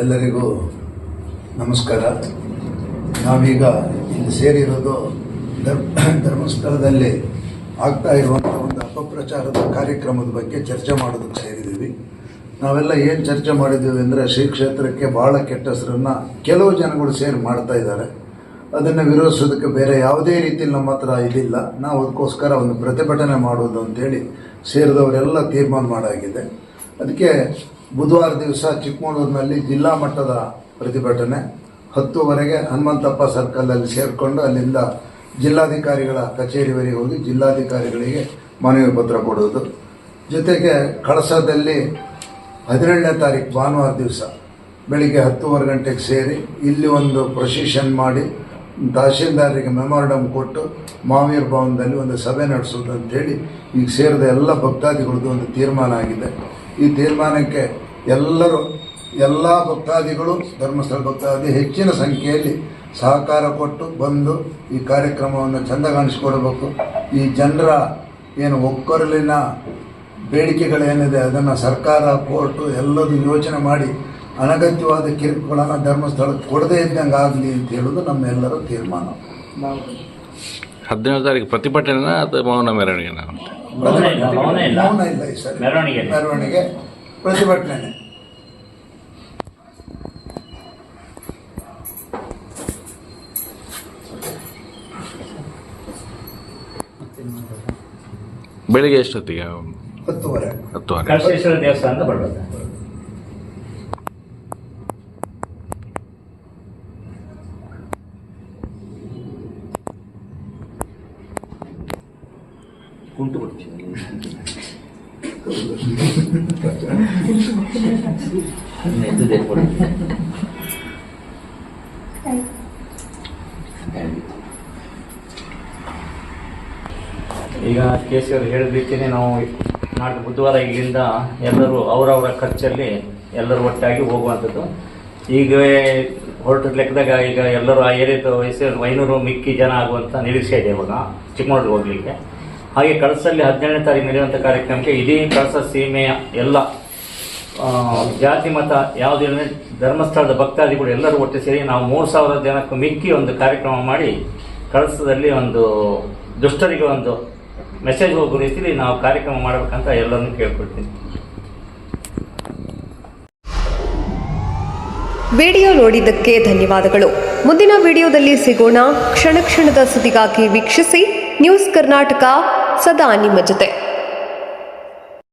ಎಲ್ಲರಿಗೂ ನಮಸ್ಕಾರ. ನಾವೀಗ ಇಲ್ಲಿ ಸೇರಿರೋದು ಧರ್ಮಸ್ಥಳದಲ್ಲಿ ಆಗ್ತಾ ಇರುವಂಥ ಒಂದು ಅಪಪ್ರಚಾರದ ಕಾರ್ಯಕ್ರಮದ ಬಗ್ಗೆ ಚರ್ಚೆ ಮಾಡೋದಕ್ಕೆ ಸೇರಿದ್ದೀವಿ. ನಾವೆಲ್ಲ ಏನು ಚರ್ಚೆ ಮಾಡಿದ್ದೀವಿ ಅಂದರೆ ಶ್ರೀ ಕ್ಷೇತ್ರಕ್ಕೆ ಭಾಳ ಕೆಟ್ಟ ಹೆಸರನ್ನು ಕೆಲವು ಜನಗಳು ಸೇರಿ ಮಾಡ್ತಾ ಇದ್ದಾರೆ. ಅದನ್ನು ವಿರೋಧಿಸೋದಕ್ಕೆ ಬೇರೆ ಯಾವುದೇ ರೀತಿಯಲ್ಲಿ ನಮ್ಮ ಹತ್ರ ಇದಿಲ್ಲ. ನಾವು ಅದಕ್ಕೋಸ್ಕರ ಒಂದು ಪ್ರತಿಭಟನೆ ಮಾಡುವುದು ಅಂತೇಳಿ ಸೇರಿದವರೆಲ್ಲ ತೀರ್ಮಾನ ಮಾಡಾಗಿದೆ ಅದಕ್ಕೆ ಬುಧವಾರ ದಿವಸ ಚಿಕ್ಕಮಗಳೂರಿನಲ್ಲಿ ಜಿಲ್ಲಾ ಮಟ್ಟದ ಪ್ರತಿಭಟನೆ. ಹತ್ತುವರೆಗೆ ಹನುಮಂತಪ್ಪ ಸರ್ಕಲಲ್ಲಿ ಸೇರಿಕೊಂಡು ಅಲ್ಲಿಂದ ಜಿಲ್ಲಾಧಿಕಾರಿಗಳ ಕಚೇರಿವರೆಗೆ ಹೋಗಿ ಜಿಲ್ಲಾಧಿಕಾರಿಗಳಿಗೆ ಮನವಿ ಪತ್ರ ಕೊಡುವುದು. ಜೊತೆಗೆ ಕಳಸದಲ್ಲಿ ಹದಿನೇಳನೇ ತಾರೀಕು ಭಾನುವಾರ ದಿವಸ ಬೆಳಿಗ್ಗೆ ಹತ್ತುವರೆ ಗಂಟೆಗೆ ಸೇರಿ ಇಲ್ಲಿ ಒಂದು ಪ್ರೊಸಿಷನ್ ಮಾಡಿ ತಹಶೀಲ್ದಾರರಿಗೆ ಮೆಮೊರಂಡಮ್ ಕೊಟ್ಟು ಮಾವೀರ್ ಭವನದಲ್ಲಿ ಒಂದು ಸಭೆ ನಡೆಸೋದು ಅಂತೇಳಿ ಈಗ ಸೇರಿದ ಎಲ್ಲ ಭಕ್ತಾದಿಗಳದ್ದು ಒಂದು ತೀರ್ಮಾನ ಆಗಿದೆ. ಈ ತೀರ್ಮಾನಕ್ಕೆ ಎಲ್ಲರೂ ಎಲ್ಲ ಭಕ್ತಾದಿಗಳು ಧರ್ಮಸ್ಥಳ ಭಕ್ತಾದಿ ಹೆಚ್ಚಿನ ಸಂಖ್ಯೆಯಲ್ಲಿ ಸಹಕಾರ ಕೊಟ್ಟು ಬಂದು ಈ ಕಾರ್ಯಕ್ರಮವನ್ನು ಚೆಂದ ಕಾಣಿಸ್ಕೊಡ್ಬೇಕು ಈ ಜನರ ಏನು ಒಕ್ಕೊರಲಿನ ಬೇಡಿಕೆಗಳೇನಿದೆ ಅದನ್ನು ಸರ್ಕಾರ ಕೋರ್ಟು ಎಲ್ಲದೂ ಯೋಚನೆ ಮಾಡಿ ಅನಗತ್ಯವಾದ ಕಿರುಕುಗಳನ್ನು ಧರ್ಮಸ್ಥಳಕ್ಕೆ ಕೊಡದೇ ಇದ್ದಂಗೆ ಆಗಲಿ ಅಂತ ಹೇಳೋದು ನಮ್ಮೆಲ್ಲರ ತೀರ್ಮಾನ. ಹದಿನೈದು ತಾರೀಕು ಪ್ರತಿಭಟನೆ ಅದು ಮೌನ ಮೆರವಣಿಗೆನ? ಮೌನ ಇಲ್ಲ, ಈ ಸರಿ. ಮೆರವಣಿಗೆ. ಮೆರವಣಿಗೆ ಪ್ರತಿಭಟನೆ. ಬೆಳಿಗ್ಗೆ ಎಷ್ಟೊತ್ತಿಗೆ? ಹತ್ತುವರೆ. ಹತ್ತುವರೆ. ಕಳಸೇಶ್ವರ ದೇವಸ್ಥಾನದ ಬರ್ಬೇಕು. ಕುಂಟು ಬಿಡ್ತೀನಿ ಈಗ ಕೆ ಸಿ ಅವರು ಹೇಳಿದ ರೀತಿಯೇ ನಾವು ನಾಳೆ ಬುಧವಾರ ಇಲ್ಲಿಂದ ಎಲ್ಲರೂ ಅವರವರ ಖರ್ಚಲ್ಲಿ ಎಲ್ಲರೂ ಒಟ್ಟಾಗಿ ಹೋಗುವಂಥದ್ದು. ಈಗ ಹೊರಟ ಲೆಕ್ಕದಾಗ ಈಗ ಎಲ್ಲರೂ ಆ ಏರಿಯಾದ ವಯಸ್ಸು ಐನೂರು ಮಿಕ್ಕಿ ಜನ ಆಗುವಂಥ ನಿರೀಕ್ಷೆ ಇದೆ ಇವಾಗ. ಚಿಕ್ಕಮಗಳೂರು ಹೋಗ್ಲಿಕ್ಕೆ. ಹಾಗೆ ಕಳಸಲ್ಲಿ ಹದಿನೇಳನೇ ತಾರೀಕು ನಡೆಯುವಂಥ ಕಾರ್ಯಕ್ರಮಕ್ಕೆ ಇಡೀ ಕಳಸ ಸೀಮೆಯ ಎಲ್ಲ ಜಾತಿ, ಮತ ಯಾವುದಿಲ್ಲ ಧರ್ಮಸ್ಥಳದ ಭಕ್ತಾದಿಗಳು ಎಲ್ಲರೂ ಒಟ್ಟು ಸೇರಿ ನಾವು ಮೂರು ಸಾವಿರ ಜನಕ್ಕೂ ಮಿಕ್ಕಿ ಒಂದು ಕಾರ್ಯಕ್ರಮ ಮಾಡಿ ಕಳಸದಲ್ಲಿ ಒಂದು ದುಷ್ಟರಿಗೆ ಒಂದು ಮೆಸೇಜ್ ಹೋಗೋ ರೀತಿಯಲ್ಲಿ ನಾವು ಕಾರ್ಯಕ್ರಮ ಮಾಡಬೇಕಂತ ಎಲ್ಲರನ್ನು ಕೇಳ್ಕೊಳ್ತೀನಿ. ವಿಡಿಯೋ ನೋಡಿದ್ದಕ್ಕೆ ಧನ್ಯವಾದಗಳು. ಮುಂದಿನ ವಿಡಿಯೋದಲ್ಲಿ ಸಿಗೋಣ. ಕ್ಷಣ ಕ್ಷಣದ ಸುದ್ದಿಗಾಗಿ ವೀಕ್ಷಿಸಿ ನ್ಯೂಸ್ ಕರ್ನಾಟಕ ಸದಾ ನಿಮ್ಮ ಜೊತೆ